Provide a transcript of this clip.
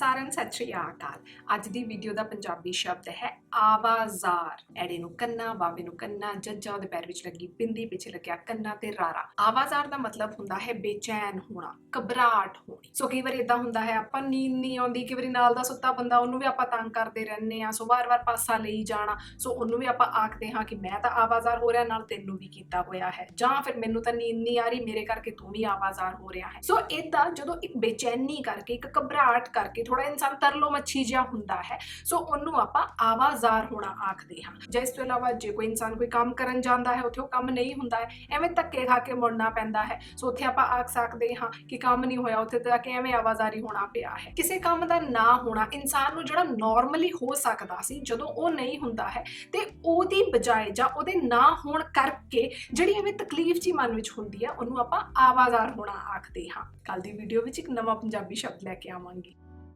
ਸਾਰਿਆਂ ਨੂੰ ਸਤਿ ਸ਼੍ਰੀ ਅਕਾਲ। ਅੱਜ ਦੀ ਵੀਡੀਓ ਦਾ ਪੰਜਾਬੀ ਸ਼ਬਦ ਹੈ ਆਵਾਜ਼ਾਰ ਐੜੇ ਨੂੰ ਕੰਨਾ ਬਾਬੇ ਨੂੰ ਕੰਨਾ, ਜੱਜਾਂ ਦੇ ਪੈਰ ਵਿੱਚ ਲੱਗੀ, ਬਿੰਦੀ ਪਿੱਛੇ ਲੱਗਿਆ, ਕੰਨਾ ਤੇ ਰਾਰਾ। ਆਵਾਜ਼ਾਰ ਦਾ ਮਤਲਬ ਹੁੰਦਾ ਹੈ ਬੇਚੈਨ ਹੋਣਾ, ਘਬਰਾਹਟ ਹੋਣੀ। ਸੋ ਕਈ ਵਾਰ ਇਦਾਂ ਹੁੰਦਾ ਹੈ, ਆਪਾਂ ਨੀਂਦ ਨਹੀਂ ਆਉਂਦੀ, ਕਈ ਵਾਰੀ ਨਾਲ ਦਾ ਸੁੱਤਾ ਬੰਦਾ, ਉਹਨੂੰ ਵੀ ਆਪਾਂ ਤੰਗ ਕਰਦੇ ਰਹਿੰਦੇ ਆ ਸੋ ਵਾਰ-ਵਾਰ ਪਾਸਾ ਲਈ ਜਾਣਾ, ਸੋ ਉਹਨੂੰ ਵੀ ਆਪਾਂ ਆਖਦੇ ਹਾਂ ਕਿ ਮੈਂ ਤਾਂ ਆਵਾਜ਼ਾਰ ਹੋ ਰਿਹਾ, ਨਾਲ ਤੈਨੂੰ ਵੀ ਕੀਤਾ ਹੋਇਆ ਹੈ। ਜਾਂ ਫਿਰ ਮੈਨੂੰ ਤਾਂ ਨੀਂਦ ਨਹੀਂ ਆ ਰਹੀ, ਮੇਰੇ ਕਰਕੇ ਤੂੰ ਵੀ ਆਵਾਜ਼ਾਰ ਹੋ ਰਿਹਾ ਹੈ। ਸੋ ਇਦਾਂ ਜਦੋਂ ਇੱਕ ਬੇਚੈਨੀ ਕਰਕੇ, ਇੱਕ ਘਬਰਾਹਟ ਕਰਕੇ ਥੋੜਾ ਇਨਸਾਨ ਤਰਲੋ ਮੱਛੀ ਜਿਹਾ ਹੁੰਦਾ ਹੈ, ਸੋ ਉਹਨੂੰ ਆਪਾਂ ਆਵਾਜ਼ ਆਵਾਜ਼ਾਰ ਹੋਣਾ ਆਖਦੇ ਹਾਂ ਜਾਂ ਇਸ ਤੋਂ ਇਲਾਵਾ ਜੇ ਕੋਈ ਇਨਸਾਨ ਕੋਈ ਕੰਮ ਕਰਨ ਜਾਂਦਾ ਹੈ, ਉੱਥੇ ਉਹ ਕੰਮ ਨਹੀਂ ਹੁੰਦਾ ਹੈ, ਐਵੇਂ ਧੱਕੇ ਖਾ ਕੇ ਮੁੜਨਾ ਪੈਂਦਾ ਹੈ। ਸੋ ਉੱਥੇ ਆਪਾਂ ਆਖ ਸਕਦੇ ਹਾਂ ਕਿ ਕੰਮ ਨਹੀਂ ਹੋਇਆ, ਉੱਥੇ ਤਾਂ ਕਿ ਐਵੇਂ ਆਵਾਜ਼ਾਰੀ ਹੋਣਾ ਪਿਆ ਹੈ। ਕਿਸੇ ਕੰਮ ਦਾ ਨਾ ਹੋਣਾ ਇਨਸਾਨ ਨੂੰ ਜਿਹੜਾ ਨਾਰਮਲੀ ਹੋ ਸਕਦਾ ਸੀ, ਜਦੋਂ ਉਹ ਨਹੀਂ ਹੁੰਦਾ ਹੈ, ਤੇ ਉਹਦੀ ਬਜਾਏ ਜਾਂ ਉਹਦੇ ਨਾ ਹੋਣ ਕਰਕੇ ਜਿਹੜੀ ਐਵੇਂ ਤਕਲੀਫ ਜੀ ਮਨ ਵਿੱਚ ਹੁੰਦੀ ਹੈ, ਉਹਨੂੰ ਆਪਾਂ ਆਵਾਜ਼ਾਰ ਹੋਣਾ ਆਖਦੇ ਹਾਂ। ਕੱਲ ਦੀ ਵੀਡੀਓ ਵਿੱਚ ਇੱਕ ਨਵਾਂ ਪੰਜਾਬੀ ਸ਼ਬਦ ਲੈ ਕੇ ਆਵਾਂਗੇ।